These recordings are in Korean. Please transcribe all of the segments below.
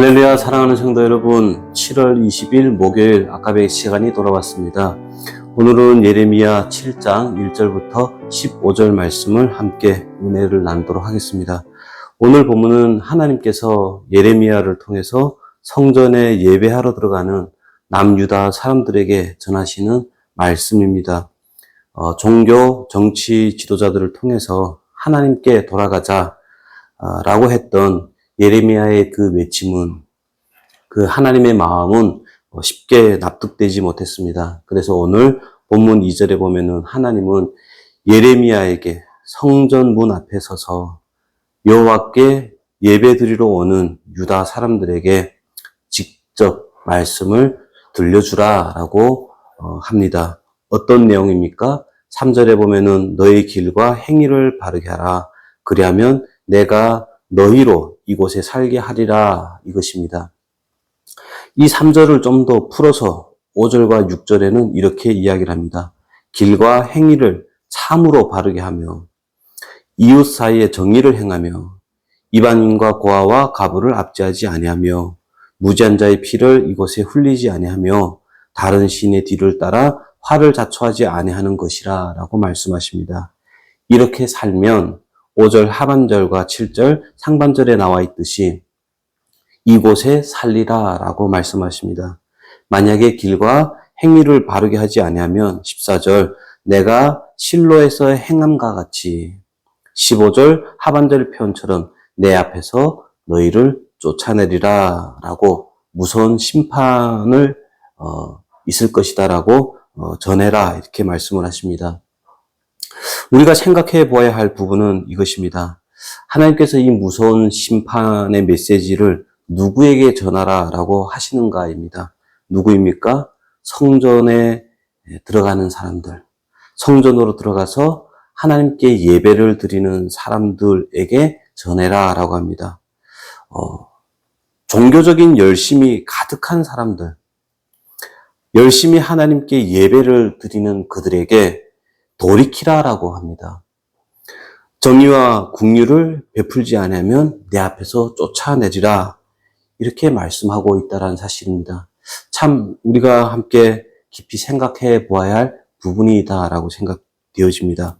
할렐루야 사랑하는 성도 여러분 7월 20일 목요일 아까의 시간이 돌아왔습니다. 오늘은 예레미야 7장 1절부터 15절 말씀을 함께 은혜를 나누도록 하겠습니다. 오늘 본문은 하나님께서 예레미야를 통해서 성전에 예배하러 들어가는 남유다 사람들에게 전하시는 말씀입니다. 어, 종교, 정치 지도자들을 통해서 하나님께 돌아가자 아, 라고 했던 예레미야의 그 외침은 그 하나님의 마음은 쉽게 납득되지 못했습니다. 그래서 오늘 본문 2절에 보면은 하나님은 예레미야에게 성전 문 앞에 서서 여호와께 예배드리러 오는 유다 사람들에게 직접 말씀을 들려주라라고 어, 합니다. 어떤 내용입니까? 3절에 보면은 너의 길과 행위를 바르게 하라. 그리하면 내가 너희로 이곳에 살게 하리라 이것입니다. 이 3절을 좀 더 풀어서 5절과 6절에는 이렇게 이야기를 합니다. 길과 행위를 참으로 바르게 하며 이웃 사이에 정의를 행하며 이방인과 고아와 가부를 압제하지 아니하며 무지한 자의 피를 이곳에 흘리지 아니하며 다른 신의 뒤를 따라 화를 자초하지 아니하는 것이라 라고 말씀하십니다. 이렇게 살면 5절 하반절과 7절 상반절에 나와 있듯이 이곳에 살리라 라고 말씀하십니다. 만약에 길과 행위를 바르게 하지 아니하면 14절 내가 실로에서 행함과 같이 15절 하반절 표현처럼 내 앞에서 너희를 쫓아내리라 라고 무서운 심판을 어, 있을 것이다 라고 어, 전해라 이렇게 말씀을 하십니다. 우리가 생각해 보아야 할 부분은 이것입니다. 하나님께서 이 무서운 심판의 메시지를 누구에게 전하라 라고 하시는가입니다. 누구입니까? 성전에 들어가는 사람들. 성전으로 들어가서 하나님께 예배를 드리는 사람들에게 전해라 라고 합니다. 어, 종교적인 열심이 가득한 사람들, 열심히 하나님께 예배를 드리는 그들에게 돌이키라라고 합니다. 정의와 국류를 베풀지 않으면 내 앞에서 쫓아내지라 이렇게 말씀하고 있다는 사실입니다. 참 우리가 함께 깊이 생각해 보아야 할 부분이다라고 생각되어집니다.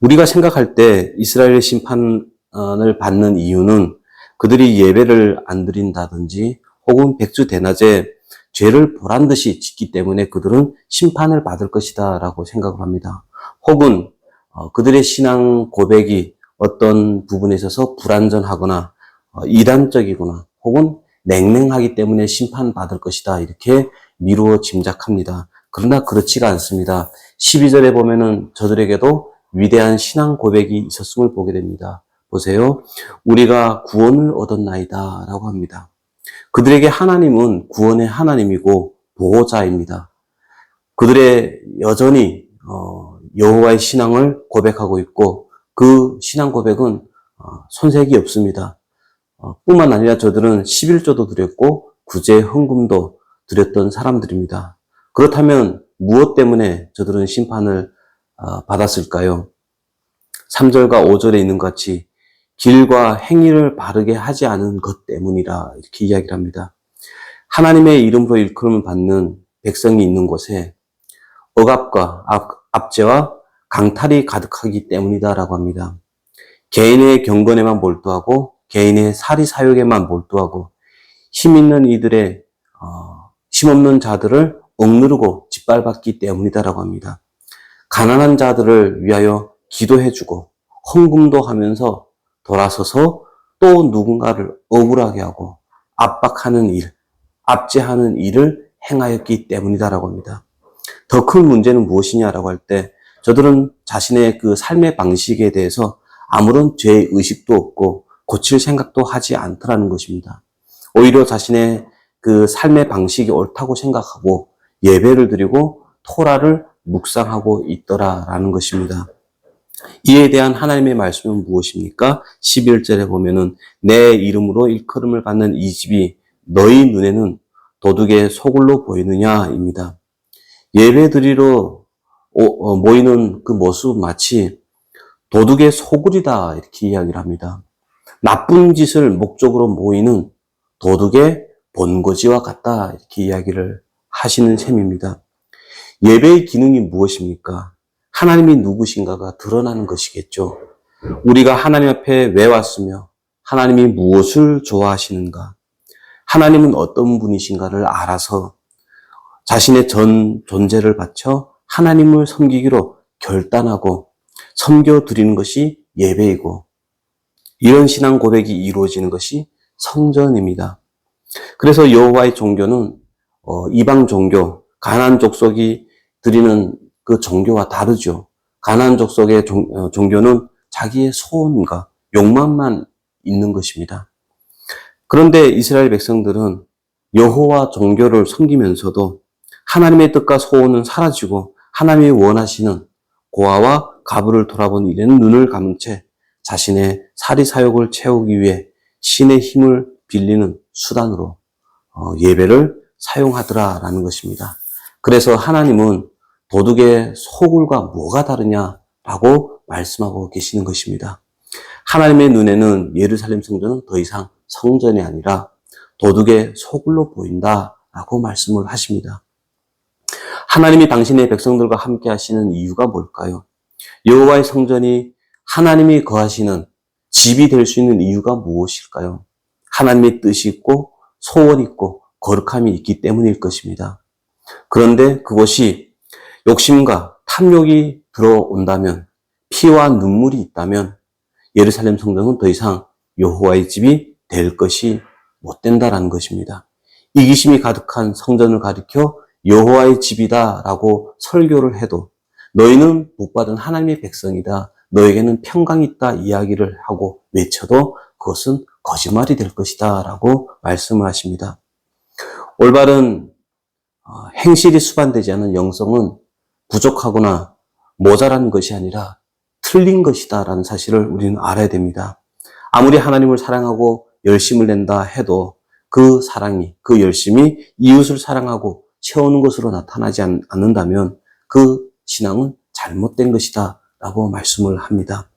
우리가 생각할 때 이스라엘의 심판을 받는 이유는 그들이 예배를 안 드린다든지 혹은 백주 대낮에 죄를 보란 듯이 짓기 때문에 그들은 심판을 받을 것이다 라고 생각을 합니다. 혹은 어, 그들의 신앙 고백이 어떤 부분에 있어서 불완전하거나 어, 이단적이거나 혹은 냉랭하기 때문에 심판받을 것이다 이렇게 미루어 짐작합니다. 그러나 그렇지가 않습니다. 12절에 보면은 저들에게도 위대한 신앙 고백이 있었음을 보게 됩니다. 보세요. 우리가 구원을 얻었나이다 라고 합니다. 그들에게 하나님은 구원의 하나님이고 보호자입니다. 그들의 여전히 어, 여호와의 신앙을 고백하고 있고 그 신앙 고백은 어, 손색이 없습니다. 어, 뿐만 아니라 저들은 11조도 드렸고 구제 헌금도 드렸던 사람들입니다. 그렇다면 무엇 때문에 저들은 심판을 받았을까요? 3절과 5절에 있는 것 같이 길과 행위를 바르게 하지 않은 것 때문이라 이렇게 이야기를 합니다. 하나님의 이름으로 일컬음을 받는 백성이 있는 곳에 억압과 압, 제와 강탈이 가득하기 때문이다라고 합니다. 개인의 경건에만 몰두하고 개인의 사리 사욕에만 몰두하고 힘 있는 이들의 어, 힘없는 자들을 억누르고 짓밟았기 때문이다라고 합니다. 가난한 자들을 위하여 기도해주고 헌금도 하면서 돌아서서 또 누군가를 억울하게 하고 압박하는 일, 압제하는 일을 행하였기 때문이다라고 합니다. 더 큰 문제는 무엇이냐라고 할 때 저들은 자신의 그 삶의 방식에 대해서 아무런 죄 의식도 없고 고칠 생각도 하지 않더라는 것입니다. 오히려 자신의 그 삶의 방식이 옳다고 생각하고 예배를 드리고 토라를 묵상하고 있더라라는 것입니다. 이에 대한 하나님의 말씀은 무엇입니까? 11절에 보면은 내 이름으로 일컬음을 받는 이 집이 너희 눈에는 도둑의 소굴로 보이느냐입니다. 예배 드리러 어, 모이는 그 모습 마치 도둑의 소굴이다 이렇게 이야기를 합니다. 나쁜 짓을 목적으로 모이는 도둑의 본거지와 같다 이렇게 이야기를 하시는 셈입니다. 예배의 기능이 무엇입니까? 하나님이 누구신가가 드러나는 것이겠죠. 우리가 하나님 앞에 왜 왔으며 하나님이 무엇을 좋아하시는가? 하나님은 어떤 분이신가를 알아서 자신의 전 존재를 바쳐 하나님을 섬기기로 결단하고 섬겨 드리는 것이 예배이고 이런 신앙 고백이 이루어지는 것이 성전입니다. 그래서 여호와의 종교는 어, 이방 종교, 가나안 족속이 드리는 그 종교와 다르죠. 가나안 족속의 종, 어, 종교는 자기의 소원과 욕망만 있는 것입니다. 그런데 이스라엘 백성들은 여호와 종교를 섬기면서도 하나님의 뜻과 소원은 사라지고 하나님이 원하시는 고아와 가부를 돌아본 일에는 눈을 감은 채 자신의 사리 사욕을 채우기 위해 신의 힘을 빌리는 수단으로 어, 예배를 사용하더라라는 것입니다. 그래서 하나님은 도둑의 소굴과 뭐가 다르냐라고 말씀하고 계시는 것입니다. 하나님의 눈에는 예루살렘 성전은 더 이상 성전이 아니라 도둑의 소굴로 보인다라고 말씀을 하십니다. 하나님이 당신의 백성들과 함께 하시는 이유가 뭘까요? 여호와의 성전이 하나님이 거하시는 집이 될 수 있는 이유가 무엇일까요? 하나님의 뜻이 있고 소원이 있고 거룩함이 있기 때문일 것입니다. 그런데 그것이 욕심과 탐욕이 들어온다면 피와 눈물이 있다면 예루살렘 성전은 더 이상 여호와의 집이 될 것이 못 된다라는 것입니다. 이기심이 가득한 성전을 가리켜 여호와의 집이다라고 설교를 해도 너희는 복받은 하나님의 백성이다. 너에게는 평강이 있다 이야기를 하고 외쳐도 그것은 거짓말이 될 것이다 라고 말씀을 하십니다. 올바른 어, 행실이 수반되지 않은 영성은 부족하거나 모자란 것이 아니라 틀린 것이다 라는 사실을 우리는 알아야 됩니다. 아무리 하나님을 사랑하고 열심을 낸다 해도 그 사랑이, 그 열심이 이웃을 사랑하고 채우는 것으로 나타나지 않는다면 그 신앙은 잘못된 것이다 라고 말씀을 합니다.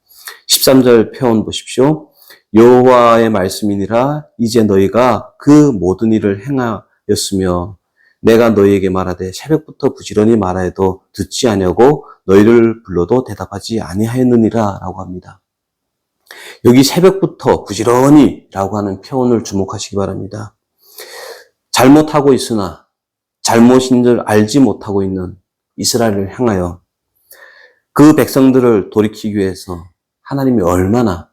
13절 표현 보십시오. 여호와의 말씀이니라 이제 너희가 그 모든 일을 행하였으며 내가 너희에게 말하되 새벽부터 부지런히 말하여도 듣지 아니하고 너희를 불러도 대답하지 아니하였느니라 라고 합니다. 여기 새벽부터 부지런히 라고 하는 표현을 주목하시기 바랍니다. 잘못하고 있으나 잘못인 줄 알지 못하고 있는 이스라엘을 향하여 그 백성들을 돌이키기 위해서 하나님이 얼마나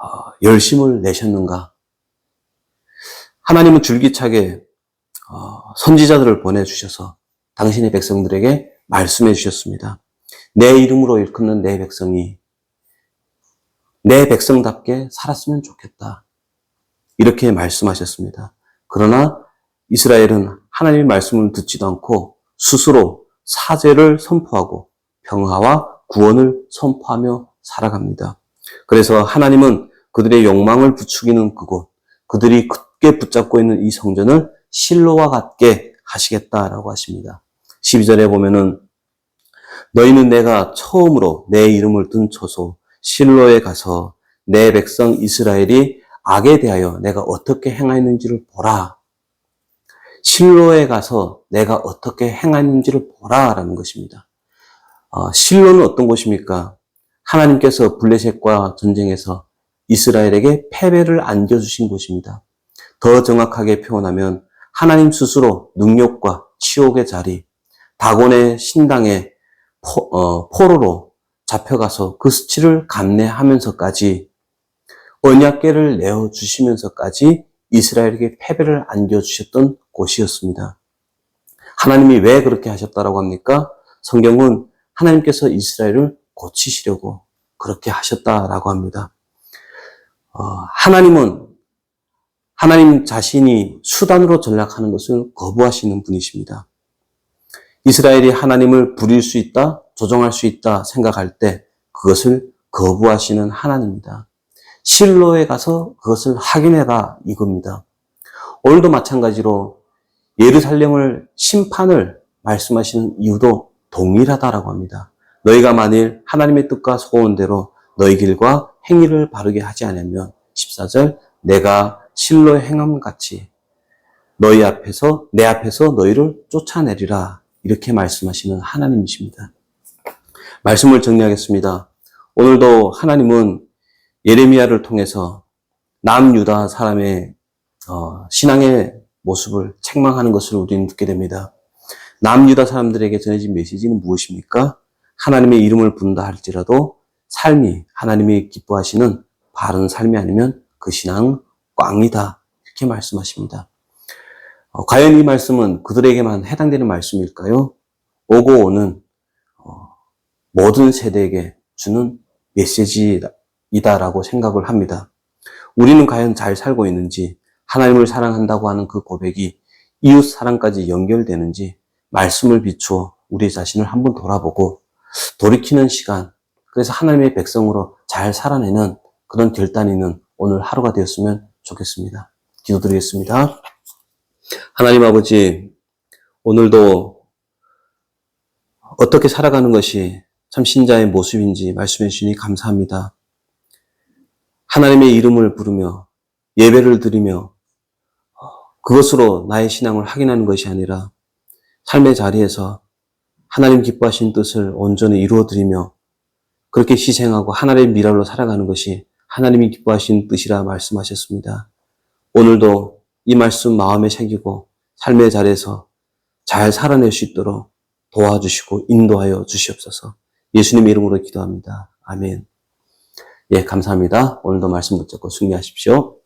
어, 열심을 내셨는가. 하나님은 줄기차게 어, 선지자들을 보내주셔서 당신의 백성들에게 말씀해 주셨습니다. 내 이름으로 일컫는 내 백성이 내 백성답게 살았으면 좋겠다. 이렇게 말씀하셨습니다. 그러나 이스라엘은 하나님의 말씀을 듣지도 않고 스스로 사죄를 선포하고 평화와 구원을 선포하며 살아갑니다. 그래서 하나님은 그들의 욕망을 부추기는 그곳, 그들이 굳게 붙잡고 있는 이 성전을 실로와 같게 하시겠다라고 하십니다. 12절에 보면은 너희는 내가 처음으로 내 이름을 든 초소 실로에 가서 내 백성 이스라엘이 악에 대하여 내가 어떻게 행하였는지를 보라. 실로에 가서 내가 어떻게 행하는지를 보라라는 것입니다. 어, 실로는 어떤 곳입니까? 하나님께서 블레셋과 전쟁에서 이스라엘에게 패배를 안겨주신 곳입니다. 더 정확하게 표현하면 하나님 스스로 능력과 치욕의 자리, 다곤의 신당에 포, 어, 포로로 잡혀가서 그 수치를 감내하면서까지 언약계를 내어주시면서까지 이스라엘에게 패배를 안겨주셨던 곳이었습니다. 하나님이 왜 그렇게 하셨다라고 합니까? 성경은 하나님께서 이스라엘을 고치시려고 그렇게 하셨다라고 합니다. 어, 하나님은 하나님 자신이 수단으로 전락하는 것을 거부하시는 분이십니다. 이스라엘이 하나님을 부릴 수 있다, 조정할 수 있다 생각할 때 그것을 거부하시는 하나님입니다. 실로에 가서 그것을 확인해라 이겁니다. 오늘도 마찬가지로 예루살렘을 심판을 말씀하시는 이유도 동일하다라고 합니다. 너희가 만일 하나님의 뜻과 소원대로 너희 길과 행위를 바르게 하지 않으면 14절 내가 실로 행함 같이 너희 앞에서 내 앞에서 너희를 쫓아내리라 이렇게 말씀하시는 하나님이십니다. 말씀을 정리하겠습니다. 오늘도 하나님은 예레미야를 통해서 남유다 사람의 어, 신앙의 모습을 책망하는 것을 우리는 듣게 됩니다. 남유다 사람들에게 전해진 메시지는 무엇입니까? 하나님의 이름을 부른다 할지라도 삶이 하나님이 기뻐하시는 바른 삶이 아니면 그 신앙은 꽝이다. 이렇게 말씀하십니다. 어, 과연 이 말씀은 그들에게만 해당되는 말씀일까요? 오고 오는 어, 모든 세대에게 주는 메시지이다라고 생각을 합니다. 우리는 과연 잘 살고 있는지 하나님을 사랑한다고 하는 그 고백이 이웃 사랑까지 연결되는지 말씀을 비추어 우리 자신을 한번 돌아보고 돌이키는 시간, 그래서 하나님의 백성으로 잘 살아내는 그런 결단이 있는 오늘 하루가 되었으면 좋겠습니다. 기도드리겠습니다. 하나님 아버지, 오늘도 어떻게 살아가는 것이 참 신자의 모습인지 말씀해 주시니 감사합니다. 하나님의 이름을 부르며 예배를 드리며 그것으로 나의 신앙을 확인하는 것이 아니라 삶의 자리에서 하나님 기뻐하신 뜻을 온전히 이루어 드리며 그렇게 희생하고 하나님의 미랄로 살아가는 것이 하나님이 기뻐하신 뜻이라 말씀하셨습니다. 오늘도 이 말씀 마음에 새기고 삶의 자리에서 잘 살아낼 수 있도록 도와주시고 인도하여 주시옵소서. 예수님 이름으로 기도합니다. 아멘. 예, 감사합니다. 오늘도 말씀 붙잡고 승리하십시오.